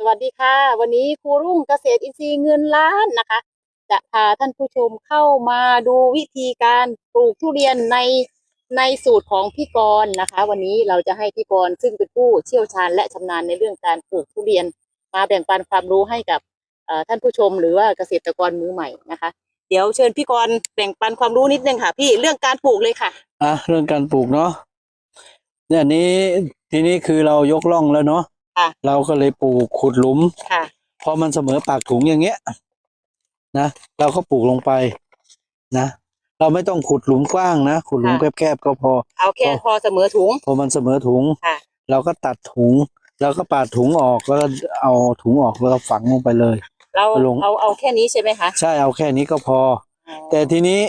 สวัสดีค่ะ วันนี้ครูรุ่งเกษตรอินทรีย์เงินล้านนะคะ จะพาท่านผู้ชมเข้ามาดูวิธีการปลูกทุเรียนในในสูตรของพี่กรณ์นะคะ วันนี้เราจะให้พี่กรณ์ซึ่งเป็นผู้เชี่ยวชาญและชำนาญในเรื่องการปลูกทุเรียน มาแบ่งปันความรู้ให้กับท่านผู้ชมหรือว่าเกษตรกรมือใหม่นะคะ เดี๋ยวเชิญพี่กรณ์แบ่งปันความรู้นิดนึงค่ะ พี่เรื่องการปลูกเลยค่ะอะเรื่องการปลูกเนาะเนี่ยนี้ทีนี้คือเรายกร่องแล้วเนาะ ค่ะ เราก็เลยปลูกขุดหลุม ค่ะ พอมันเสมอปากถุงอย่างเงี้ยนะเราก็ปลูกลงไปนะ เราไม่ต้องขุดหลุมกว้างนะขุดหลุมค่ะแคบๆก็พอ เอาแค่ก็พอเสมอถุง พอมันเสมอถุง ค่ะ เราก็ตัดถุง แล้วก็ปาดถุงออกแล้วก็เอาถุงออกแล้วก็ฝังลงไปเลย เราลงเอาเอาแค่นี้ใช่ไหมคะ ใช่เอาแค่นี้ก็พออ๋อแต่ทีนี้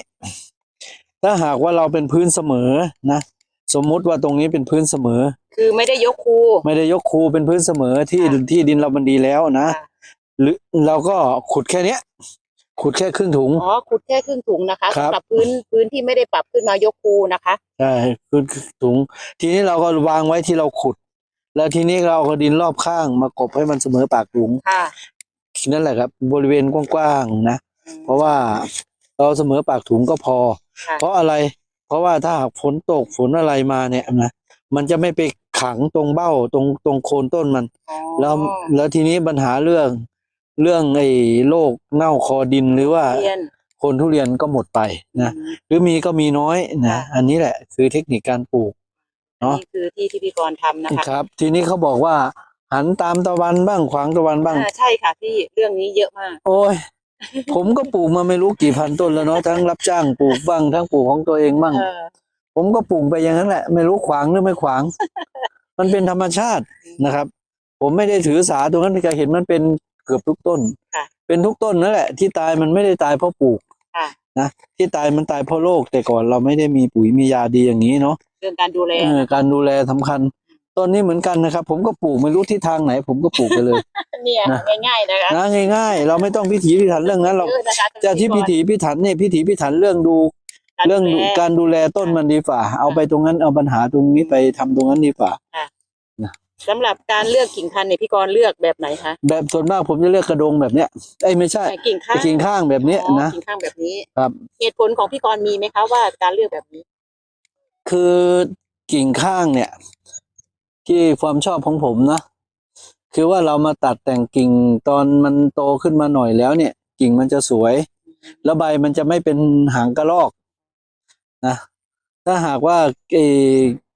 ถ้าหากว่าเราเป็นพื้นเสมอนะ สมมุติว่าตรงนี้เป็นพื้นเสมอ คือไม่ได้ยกคูไม่ได้ยกคูเป็นพื้นเสมอที่ค่ะที่ดินเรามันดีแล้วนะค่ะหรือเราก็ขุดแค่เนี้ย ขุดแค่ครึ่งถุงอ๋อขุดแค่ครึ่งถุงนะคะครับสำหรับพื้นพื้นที่ไม่ได้ปรับขึ้นมายกคูนะคะใช่ครึ่งถุง ทีนี้เราก็วางไว้ที่เราขุด แล้วทีนี้เราเอาดินรอบข้างมากบให้มันเสมอปากถุงค่ะนั่นแหละครับ บริเวณกว้างๆนะเพราะว่าเราเสมอปากถุงก็พอค่ะเพราะอะไร เพราะว่าถ้าหากฝนตกฝนอะไรมาเนี่ยนะมันจะไม่ไปขังตรงเบ้าตรงตรงโคนต้นมันอ๋อแล้วแล้วทีนี้ปัญหาเรื่องเรื่องไอ้โรคเน่าคอดินหรือว่าเรียนโคนทุเรียนก็หมดไปนะอืมหรือมีก็มีน้อยนะค่ะอันนี้แหละคือเทคนิคการปลูกเนาะนี่คือที่ที่พี่กรณ์ทำนะคะครับ ทีนี้เขาบอกว่าหันตามตะวันบ้างขวางตะวันบ้างอ่าใช่ค่ะพี่เรื่องนี้เยอะมาก โอ้ย ผมก็ปลูกมาไม่รู้กี่พันต้นแล้วเนาะทั้งรับจ้างปลูกบ้างทั้งปลูกของตัวเองบ้างเออผมก็ปลูกไปอย่างนั้นแหละ ไม่รู้ขวางหรือไม่ขวาง มันเป็นธรรมชาตินะครับ ผมไม่ได้ถือสาตรงนั้นที่จะเห็นมันเป็นเกือบทุกต้น ค่ะเป็นทุกต้นนั่นแหละ ที่ตายมันไม่ได้ตายเพราะปลูกค่ะ นะที่ตายมันตายเพราะโรคแต่ก่อนเราไม่ได้มีปุ๋ยมียาดีอย่างนี้เนาะ เรื่องการดูแล เออการดูแลสำคัญ ต้นนี้เหมือนกันนะครับ ผมก็ปลูกไม่รู้ทิศทางไหน ผมก็ปลูกไปเลย เนี่ยนะ ง่ายๆนะคะนะง่าย ๆ เราไม่ต้องพิถีพิถันเรื่องนั้นเราเยอะนะคะจะที่พิถีพิถันเนี่ยพิถีพิถันเรื่องดู การเรื่องดูแล การดูแลต้นมันดีฝ่า เอาไปตรงนั้นเอาปัญหาตรงนี้ไปทำตรงนั้นดีฝ่า สำหรับการเลือกกิ่งพันธุ์เนี่ยพี่กรณ์เลือกแบบไหนคะแบบส่วนมากผมจะเลือกกระดงแบบเนี้ยไอ้ยไม่ใช่แต่กิ่งข้างกิ่งข้างแบบเนี้ยอ๋อนะ กิ่งข้างแบบนี้ครับ เหตุผลของพี่กรณ์มีไหมคะว่าการเลือกแบบนี้ คือกิ่งข้างเนี่ย ที่ความชอบของผมนะ คือว่าเรามาตัดแต่งกิ่งตอนมันโตขึ้นมาหน่อยแล้วเนี่ย กิ่งมันจะสวย แล้วใบมันจะไม่เป็นหางกระรอกนะถ้าหากว่าไอ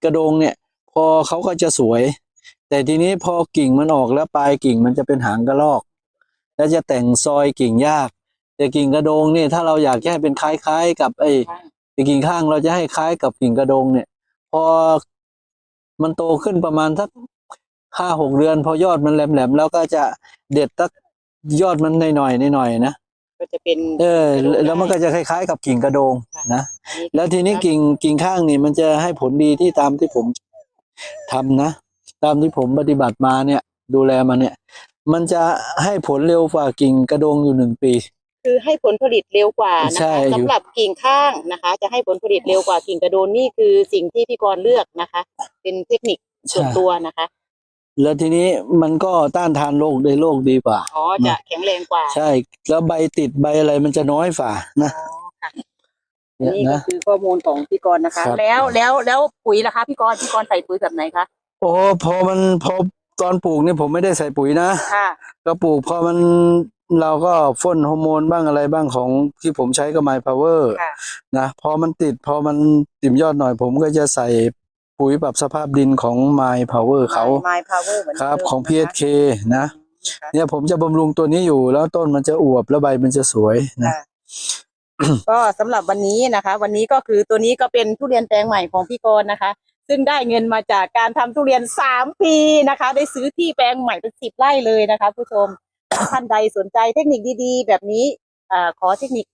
กระโดงเนี่ย พอเขาก็จะสวย แต่ทีนี้พอกิ่งมันออกแล้วปลายกิ่งมันจะเป็นหางกระรอก แล้วจะแต่งซอยกิ่งยาก แต่กิ่งกระโดงเนี่ยถ้าเราอยากให้เป็นคล้ายๆ กับไอ้กิ่งข้างเราจะให้คล้ายกับกิ่งกระโดงเนี่ย พอ มันโตขึ้นประมาณสักห้าหกเดือน พอยอดมันแหลมๆแล้วก็จะเด็ดตักยอดมันหน่อยๆหน่อยๆนะก็จะเป็นเออ แล้วมันก็จะคล้าย ๆ กับกิ่งกระโดงนะอันนี้แล้วทีนี้กิ่งกิ่งข้างนี่มันจะให้ผลดีที่ตามที่ผมทำนะ ตามที่ผมปฏิบัติมาเนี่ย ดูแลมาเนี่ย มันจะให้ผลเร็วกว่ากิ่งกระโดงอยู่หนึ่งปี คือให้ผลผลิตเร็วกว่านะใช่คะอยู่ สำหรับกิ่งข้างนะคะ จะให้ผลผลิตเร็วกว่ากิ่งกระโดนนี่คือสิ่งที่พี่กรณ์เลือกนะคะ เป็นเทคนิคส่วนตัวนะคะแล้วทีนี้มันก็ต้านทานโรคได้โรคดีกว่า อ๋อจะแข็งแรงกว่าใช่ แล้วใบติดใบอะไรมันจะน้อยฝ่านะอ๋อค่ะเนี่ยนี่ก็นะ คือข้อมูลของพี่กรณ์นะคะ ครับ แล้วแล้วแล้วปุ๋ยล่ะคะพี่กรณ์พี่กรณ์ใส่ปุ๋ยแบบไหนคะโอ้พอมันพอตอนปลูกเนี่ยผมไม่ได้ใส่ปุ๋ยนะค่ะก็ปลูกพอมัน เราก็พ่นฮอร์โมนบ้างอะไรบ้างของที่ผมใช้กับ My Power ค่ะนะพอมันติดพอมันติ่มยอดหน่อยผมก็จะใส่ปุ๋ยปรับสภาพดินของ My Power เขาไมพาวเวอร์เหมือนครับเดิมของนะคะ PSK นะค่ะเนี่ยผมจะบำรุงตัวนี้อยู่แล้วต้นมันจะอวบแล้วใบมันจะสวยนะค่ะก็สำหรับวันนี้นะคะ วันนี้ก็คือตัวนี้ก็เป็นทุเรียนแปลงใหม่ของพี่กรณ์นะคะ ซึ่งได้เงินมาจากการทำทุเรียนสามปีนะคะ ได้ซื้อที่แปลงใหม่เป็นสิบไร่เลยนะคะ ผู้ชม ท่านใดสนใจเทคนิคดีๆ แบบนี้อ่าขอเทคนิค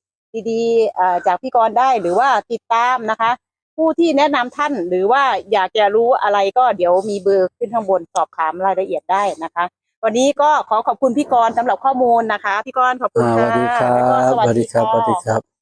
ดีๆอ่าจากพี่กรณ์ได้หรือว่าติดตามนะคะ ผู้ที่แนะนำท่านหรือว่าอยากจะรู้อะไรก็เดี๋ยวมีเบอร์ขึ้นข้างบนสอบถามรายละเอียดได้นะคะ วันนี้ก็ขอขอบคุณพี่กรณ์สำหรับข้อมูลนะคะ พี่กรณ์ขอบคุณอ่าสค่ะวัสดีครับแล้วก็สวัสดีครับสวัสดีค่ะครับ